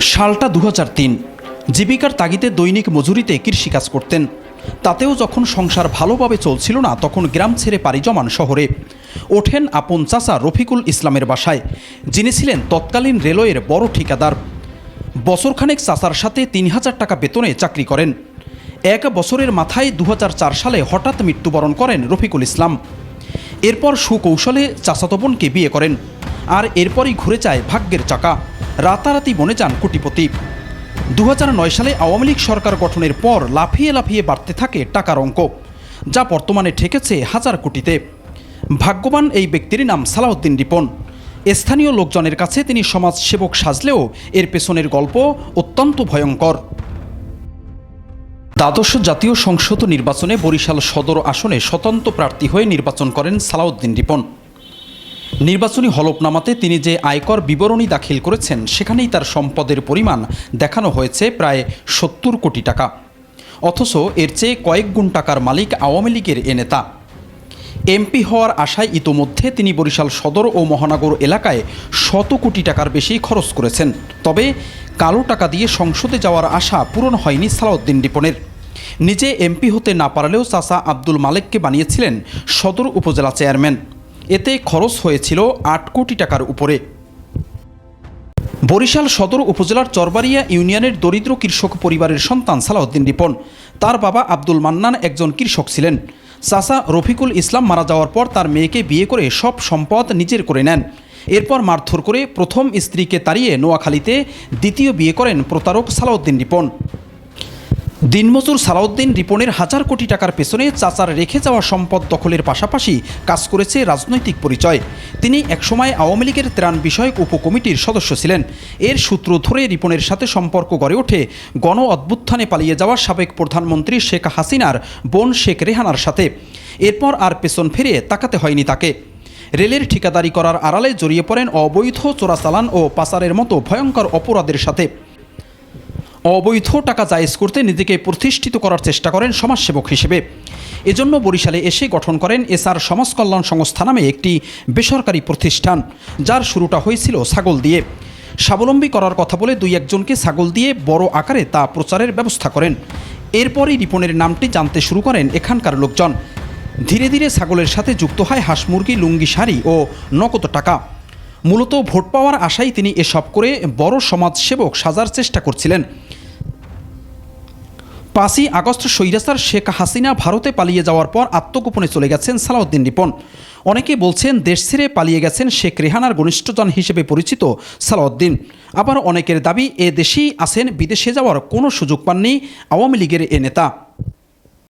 সালটা দু জীবিকার তাগিদে দৈনিক মজুরিতে কৃষিকাজ করতেন। তাতেও যখন সংসার ভালোভাবে চলছিল না, তখন গ্রাম ছেড়ে পাড়ি জমান শহরে। ওঠেন আপন চাচা রফিকুল ইসলামের বাসায়, যিনি ছিলেন তৎকালীন রেলওয়ের বড় ঠিকাদার। বছরখানেক চাচার সাথে তিন হাজার টাকা বেতনে চাকরি করেন। এক বছরের মাথায় দু হাজার চার সালে হঠাৎ মৃত্যুবরণ করেন রফিকুল ইসলাম। এরপর সুকৌশলে চাচাতো বিয়ে করেন। আর এরপরই ঘুরে যায় ভাগ্যের চাকা। রাতারাতি বনে যান কোটিপতি। দু হাজার নয় সালে আওয়ামী লীগ সরকার গঠনের পর লাফিয়ে লাফিয়ে বাড়তে থাকে টাকার অঙ্ক, যা বর্তমানে ঠেকেছে হাজার কোটিতে। ভাগ্যবান এই ব্যক্তির নাম সালাউদ্দিন রিপন। স্থানীয় লোকজনের কাছে তিনি সমাজসেবক সাজলেও এর পেছনের গল্প অত্যন্ত ভয়ঙ্কর। দ্বাদশ জাতীয় সংসদ নির্বাচনে বরিশাল সদর আসনে স্বতন্ত্র প্রার্থী হয়ে নির্বাচন করেন সালাউদ্দিন রিপন। নির্বাচনী হলফনামাতে তিনি যে আয়কর বিবরণী দাখিল করেছেন, সেখানেই তার সম্পদের পরিমাণ দেখানো হয়েছে প্রায় সত্তর কোটি টাকা। অথচ এর চেয়ে কয়েক গুণ টাকার মালিক আওয়ামী লীগের এ নেতা। এমপি হওয়ার আশায় ইতোমধ্যে তিনি বরিশাল সদর ও মহানগর এলাকায় শত কোটি টাকার বেশি খরচ করেছেন। তবে কালো টাকা দিয়ে সংসদে যাওয়ার আশা পূরণ হয়নি সালাউদ্দিন রিপনের। নিজে এমপি হতে না পারলেও চাচা আব্দুল মালেককে বানিয়েছিলেন সদর উপজেলা চেয়ারম্যান। এতে খরচ হয়েছিল আট কোটি টাকার উপরে। বরিশাল সদর উপজেলার চরবাড়িয়া ইউনিয়নের দরিদ্র কৃষক পরিবারের সন্তান সালাউদ্দিন রিপন। তার বাবা আব্দুল মান্নান একজন কৃষক ছিলেন। চাচা রফিকুল ইসলাম মারা যাওয়ার পর তার মেয়েকে বিয়ে করে সব সম্পদ নিজের করে নেন। এরপর মারধর করে প্রথম স্ত্রীকে তাড়িয়ে নোয়াখালীতে দ্বিতীয় বিয়ে করেন প্রতারক সালাউদ্দিন রিপন। দিনমজুর সালাউদ্দিন রিপনের হাজার কোটি টাকার পেছনে চাচার রেখে যাওয়া সম্পদ দখলের পাশাপাশি কাজ করেছে রাজনৈতিক পরিচয়। তিনি একসময় আওয়ামী লীগের ত্রাণ বিষয়ক উপকমিটির সদস্য ছিলেন। এর সূত্র ধরে রিপনের সাথে সম্পর্ক গড়ে ওঠে গণ অভ্যুত্থানে পালিয়ে যাওয়া সাবেক প্রধানমন্ত্রী শেখ হাসিনার বোন শেখ রেহানার সাথে। এরপর আর পেছন ফিরিয়ে তাকাতে হয়নি তাকে। রেলের ঠিকাদারি করার আড়ালে জড়িয়ে পড়েন অবৈধ চোরাচালান ও পাচারের মতো ভয়ঙ্কর অপরাধের সাথে। অবৈধ টাকা জায়েজ করতে নিজেকে প্রতিষ্ঠিত করার চেষ্টা করেন সমাজসেবক হিসেবে। এজন্য বরিশালে এসে গঠন করেন এসআর সমাজ কল্যাণ সংস্থা নামে একটি বেসরকারি প্রতিষ্ঠান, যার শুরুটা হয়েছিল ছাগল দিয়ে। স্বাবলম্বী করার কথা বলে দুই একজনকে ছাগল দিয়ে বড় আকারে তা প্রচারের ব্যবস্থা করেন। এরপরই রিপনের নামটি জানতে শুরু করেন এখানকার লোকজন। ধীরে ধীরে ছাগলের সাথে যুক্ত হয় হাঁস মুরগি, লুঙ্গি, শাড়ি ও নগদ টাকা। মূলত ভোট পাওয়ার আশায় তিনি এসব করে বড় সমাজসেবক সাজার চেষ্টা করছিলেন। পাঁচই আগস্ট সৈরাস্তার শেখ হাসিনা ভারতে পালিয়ে যাওয়ার পর আত্মগোপনে চলে গেছেন সালাউদ্দিন রিপন। অনেকে বলছেন দেশ ছেড়ে পালিয়ে গেছেন শেখ রেহানার ঘনিষ্ঠজন হিসেবে পরিচিত সালাউদ্দিন। আবার অনেকের দাবি, এ দেশেই আছেন, বিদেশে যাওয়ার কোনো সুযোগ পাননি আওয়ামী লীগের এ নেতা।